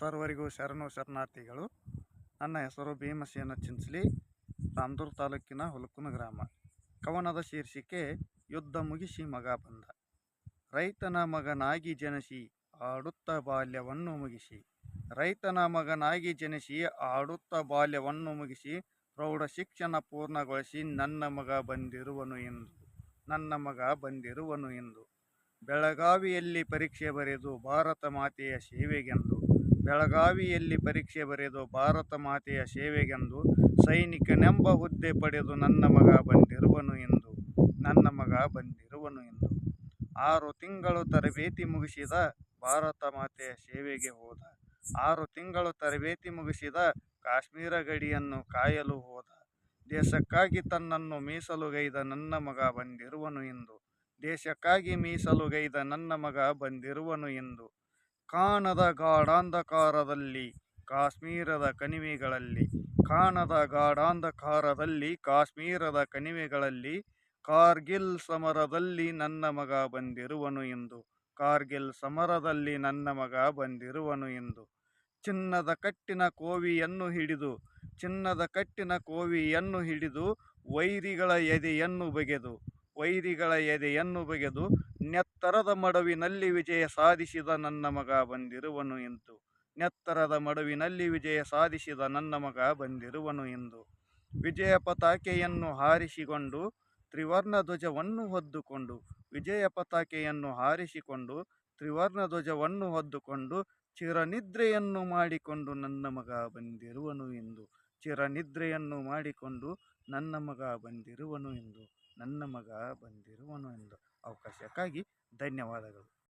ಸರ್ವರಿಗೂ ಶರಣು ಶರಣಾರ್ಥಿಗಳು. ನನ್ನ ಹೆಸರು ಭೀಮಸೇನ ಚಿಂಚಲಿ, ರಾಮದುರ್ಗ ತಾಲೂಕಿನ ಹುಲಕುನ ಗ್ರಾಮ. ಕವನದ ಶೀರ್ಷಿಕೆ, ಯುದ್ಧ ಮುಗಿಸಿ ಮಗ ಬಂದ. ರೈತನ ಮಗನಾಗಿ ಜನಿಸಿ, ಆಡುತ್ತ ಬಾಲ್ಯವನ್ನು ಮುಗಿಸಿ. ರೈತನ ಮಗನಾಗಿ ಜನಿಸಿ, ಆಡುತ್ತ ಬಾಲ್ಯವನ್ನು ಮುಗಿಸಿ, ಪ್ರೌಢ ಶಿಕ್ಷಣ ಪೂರ್ಣಗೊಳಿಸಿ ನನ್ನ ಮಗ ಬಂದಿರುವನು ಎಂದು ನನ್ನ ಮಗ ಬಂದಿರುವನು ಎಂದು ಬೆಳಗಾವಿಯಲ್ಲಿ ಪರೀಕ್ಷೆ ಬರೆದು ಭಾರತ ಮಾತೆಯ ಸೇವೆಗೆಂದು. ಬೆಳಗಾವಿಯಲ್ಲಿ ಪರೀಕ್ಷೆ ಬರೆದು ಭಾರತ ಮಾತೆಯ ಸೇವೆಗೆಂದು ಸೈನಿಕನೆಂಬ ಹುದ್ದೆ ಪಡೆದು ನನ್ನ ಮಗ ಬಂದಿರುವನು ಎಂದು, ನನ್ನ ಮಗ ಬಂದಿರುವನು ಎಂದು. ಆರು ತಿಂಗಳು ತರಬೇತಿ ಮುಗಿಸಿದ ಭಾರತ ಮಾತೆಯ ಸೇವೆಗೆ ಹೋದ. ಆರು ತಿಂಗಳು ತರಬೇತಿ ಮುಗಿಸಿದ ಕಾಶ್ಮೀರ ಗಡಿಯನ್ನು ಕಾಯಲು ಹೋದ. ದೇಶಕ್ಕಾಗಿ ತನ್ನನ್ನು ಮೀಸಲುಗೈದ ನನ್ನ ಮಗ ಬಂದಿರುವನು ಎಂದು, ದೇಶಕ್ಕಾಗಿ ಮೀಸಲುಗೈದ ನನ್ನ ಮಗ ಬಂದಿರುವನು ಎಂದು ಕಾಣದ ಗಾಢಾಂಧಕಾರದಲ್ಲಿ, ಕಾಶ್ಮೀರದ ಕಣಿವೆಗಳಲ್ಲಿ, ಕಾಣದ ಗಾಢಾಂಧಕಾರದಲ್ಲಿ, ಕಾಶ್ಮೀರದ ಕಣಿವೆಗಳಲ್ಲಿ ಕಾರ್ಗಿಲ್ ಸಮರದಲ್ಲಿ ನನ್ನ ಮಗ ಬಂದಿರುವನು ಎಂದು, ಕಾರ್ಗಿಲ್ ಸಮರದಲ್ಲಿ ನನ್ನ ಮಗ ಬಂದಿರುವನು ಎಂದು. ಚಿನ್ನದ ಕಟ್ಟಿನ ಕೋವಿಯನ್ನು ಹಿಡಿದು, ಚಿನ್ನದ ಕಟ್ಟಿನ ಕೋವಿಯನ್ನು ಹಿಡಿದು ವೈರಿಗಳ ಎದೆಯನ್ನು ಬಗೆದು, ವೈರಿಗಳ ಎದೆಯನ್ನು ಬಗೆದು ನೆತ್ತರದ ಮಡವಿನಲ್ಲಿ ವಿಜಯ ಸಾಧಿಸಿದ ನನ್ನ ಮಗ ಬಂದಿರುವನು ಎಂದು. ನೆತ್ತರದ ಮಡುವಿನಲ್ಲಿ ವಿಜಯ ಸಾಧಿಸಿದ ನನ್ನ ಮಗ ಬಂದಿರುವನು ಎಂದು. ವಿಜಯ ಪತಾಕೆಯನ್ನು ಹಾರಿಸಿಕೊಂಡು ತ್ರಿವರ್ಣ ಧ್ವಜವನ್ನು ಹೊದ್ದುಕೊಂಡು, ವಿಜಯ ಪತಾಕೆಯನ್ನು ಹಾರಿಸಿಕೊಂಡು ತ್ರಿವರ್ಣ ಧ್ವಜವನ್ನು ಹೊದ್ದುಕೊಂಡು, ಚಿರನಿದ್ರೆಯನ್ನು ಮಾಡಿಕೊಂಡು ನನ್ನ ಮಗ ಬಂದಿರುವನು ಎಂದು. ಚಿರನಿದ್ರೆಯನ್ನು ಮಾಡಿಕೊಂಡು ನನ್ನ ಮಗ ಬಂದಿರುವನು ಎಂದು ನನ್ನ ಮಗ ಬಂದಿರುವನು ಎಂದು ಅವಕಾಶಕ್ಕಾಗಿ ಧನ್ಯವಾದಗಳು.